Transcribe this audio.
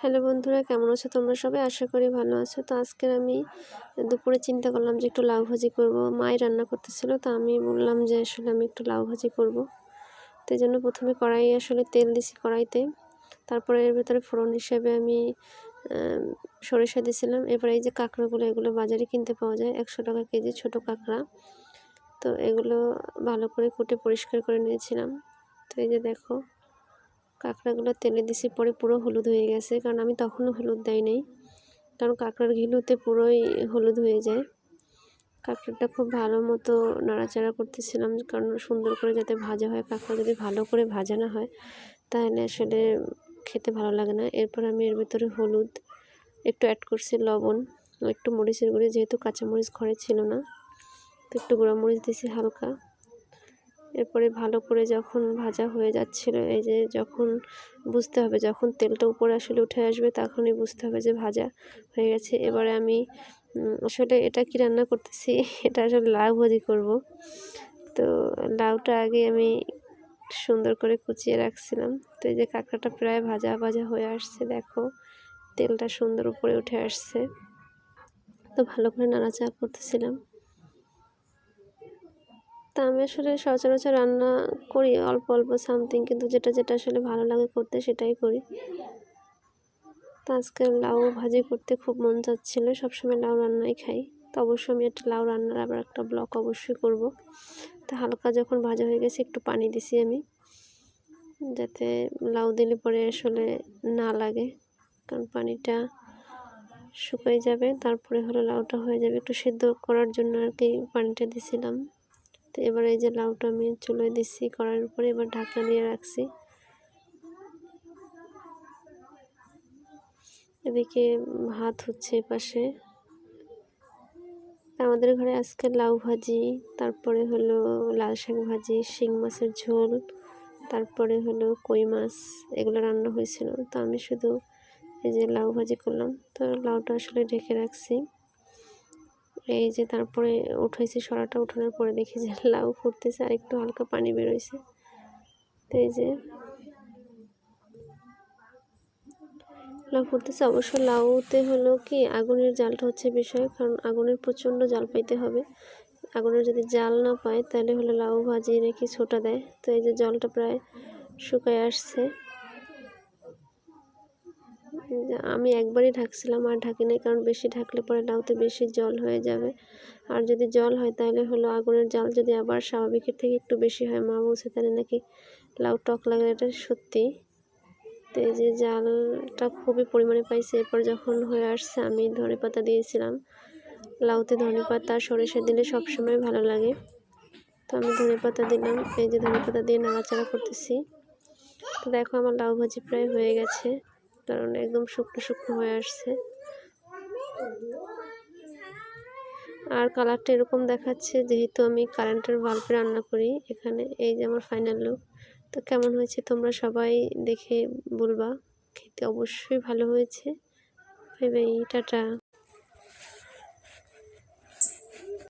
Hello বন্ধুরা, কেমন আছো তোমরা সবাই? আশা করি ভালো আছো। তো আজকের আমি দুপুরে চিন্তা করলাম যে একটু লাউ ভাজি করব। মাই রান্না করতেছিল, তো আমি বললাম যে আসলে আমি একটু লাউ ভাজি করব। তো জন্য প্রথমে কড়াই আসলে তেল দিছি কড়াইতে। তারপরে এর ভেতরে ফোড়ন হিসেবে আমি সরিষা দিয়েছিলাম এরপরে এই যে কাঁকড়াগুলো, এগুলো বাজারে কিনতে পাওয়া যায়। একশো টাকা কেজি ছোট কাঁকড়া। তো এগুলো ভালো করে কুটে পরিষ্কার করে নিয়েছিলাম। তো এই যে দেখো কাঁকড়াগুলো তেলে দিছি, পরে পুরো হলুদ হয়ে গেছে। কারণ আমি তখনও হলুদ দেয় নাই। কারণ কাঁকড়ার ঘিলুতে পুরোই হলুদ হয়ে যায়। কাঁকড়াটা খুব ভালো মতো নাড়াচাড়া করতেছিলাম, কারণ সুন্দর করে যাতে ভাজা হয়। কাঁকড়া যদি ভালো করে ভাজা না হয়, তাহলে আসলে খেতে ভালো লাগে না। এরপর আমি এর ভিতরে হলুদ, একটু অ্যাড করছি লবণ, একটু মরিচের গুঁড়ি, যেহেতু কাঁচামরিচ ঘরে ছিল না, তো একটু গুঁড়ো মরিচ দিয়েছি হালকা। এরপরে ভালো করে যখন ভাজা হয়ে যাচ্ছিল, এই যে যখন বুঝতে হবে যখন তেলটা উপরে আসলে উঠে আসবে তখনই বুঝতে হবে যে ভাজা হয়ে গেছে। এবারে আমি আসলে এটা কি রান্না করতেছি? এটা আসলে লাউ ভাজি করব। তো লাউটা আগে আমি সুন্দর করে কুচিয়ে রাখছিলাম। তো এই যে কাঁকড়াটা প্রায় ভাজা ভাজা হয়ে আসছে, দেখো তেলটা সুন্দর উপরে উঠে আসছে। তো ভালো করে নাড়াচাড়া করতেছিলাম। তা আমি আসলে সচরাচর রান্না করি অল্প অল্প সামথিং কিন্তু যেটা যেটা আসলে ভালো লাগে করতে সেটাই করি। তো আজকে লাউ ভাজি করতে খুব মন চাচ্ছিলো, সবসময় লাউ রান্নাই খাই। তো অবশ্যই আমি একটা লাউ রান্নার আবার একটা ব্লক অবশ্যই করব। তো হালকা যখন ভাজা হয়ে গেছে একটু পানি দিছি আমি, যাতে লাউ দিলে পরে আসলে না লাগে, কারণ পানিটা শুকিয়ে যাবে, তারপরে হলো লাউটা হয়ে যাবে। একটু সেদ্ধ করার জন্য আর কি পানিটা দিছিলাম। তো এবার এই যে লাউটা আমি চলে দিচ্ছি, করার উপরে এবার ঢাকা দিয়ে রাখছি। এদিকে ভাত হচ্ছে পাশে। আমাদের ঘরে আজকে লাউ ভাজি, তারপরে হলো লাল শাক ভাজি, শিং মাছের ঝোল, তারপরে হলো কই মাছ, এগুলো রান্না হয়েছিল। তো আমি শুধু এই যে লাউ ভাজি করলাম। তো লাউটা আসলে ঢেকে রাখছি। এই যে তারপরে উঠেছি সরাটা উঠানোর পরে দেখি যে লাউ ফুটতেছে, আর একটু হালকা পানি বেরোইছে। তো এই যে লাউ ফুটতেছে, অবশ্য লাউতে হলো কি, আগুনের জালটা হচ্ছে বিষয়, কারণ আগুনের প্রচণ্ড জাল পাইতে হবে। আগুনের যদি জাল না পায়, তাহলে হলো লাউ ভাজি নাকি ছোটা দেয়। তো এই যে জলটা প্রায় শুকায় আসছে। আমি একবারই ঢাকছিলাম আর ঢাকি নাই কারণ বেশি ঢাকলে পরে লাউতে বেশি জল হয়ে যাবে। আর যদি জল হয় তাহলে হলো আগুনের জাল যদি আবার স্বাভাবিকের থেকে একটু বেশি হয়, মা বলছে তাহলে নাকি লাউ টক লাগে এটা সত্যি। তো এই যে জালটা খুবই পরিমাণে পাইছে। এরপর যখন হয়ে আসছে আমি ধনে পাতা দিয়েছিলাম। লাউতে ধনে পাতা সরিষা দিলে সবসময় ভালো লাগে। তো আমি ধনে পাতা দিলাম। এই যে ধনে পাতা দিয়ে নাড়াচাড়া করতেছি। তো দেখো আমার লাউ ভাজি প্রায় হয়ে গেছে। কারণ একদম শুকনো শুকনো হয়ে আসছে। আর কালারটা এরকম দেখাচ্ছে, যেহেতু আমি কারেন্টের বাল্বে রান্না করি এখানে, এই যে আমার ফাইনাল লুক তো কেমন হয়েছে তোমরা সবাই দেখে বলবা, খেতে অবশ্যই ভালো হয়েছে। ভাই ভাই টাটা।